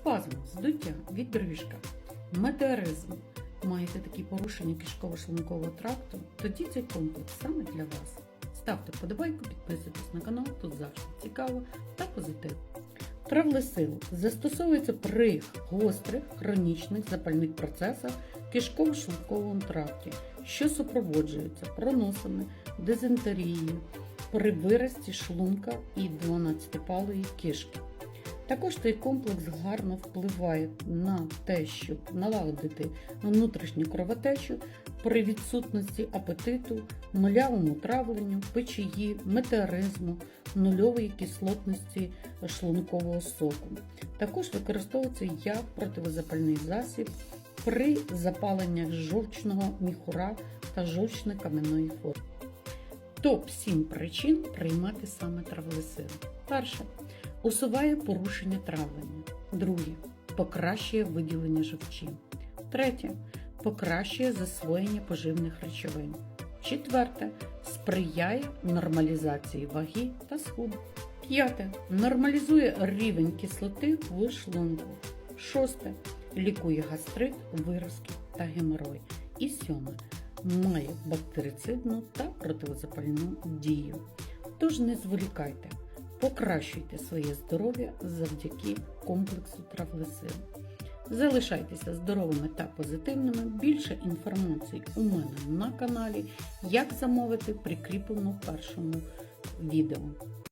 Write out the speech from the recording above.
спазм, здуття, відбрижка, метеоризм. Маєте такі порушення кишково-шлункового тракту? Тоді цей комплекс саме для вас. Ставте вподобайку, підписуйтесь на канал, тут завжди цікаво та позитив. Травлесил застосовується при гострих хронічних запальних процесах кишково-шлунковому тракті, що супроводжуються проносами, дизентерією, при вирості шлунка і 12-палої кишки. Також цей комплекс гарно впливає на те, щоб налагодити внутрішню кровотечу при відсутності апетиту, нулявому травленню, печії, метеоризму, нульової кислотності шлункового соку. Також використовується як противозапальний засіб при запаленнях жовчного міхура та жовчно-кам'яної форми. Топ-7 причин приймати саме травлесил. Перше. Усуває порушення травлення. Друге. Покращує виділення жовчі. Третє. Покращує засвоєння поживних речовин. Четверте. Сприяє нормалізації ваги та схуду. П'яте. Нормалізує рівень кислоти в шлунку. Шосте. Лікує гастрит, виразки та геморой. І сьоме. Має бактерицидну та противозапальну дію. Тож не зволікайте, покращуйте своє здоров'я завдяки комплексу травлесин. Залишайтеся здоровими та позитивними. Більше інформації у мене на каналі. Як замовити прикріплено в першому відео.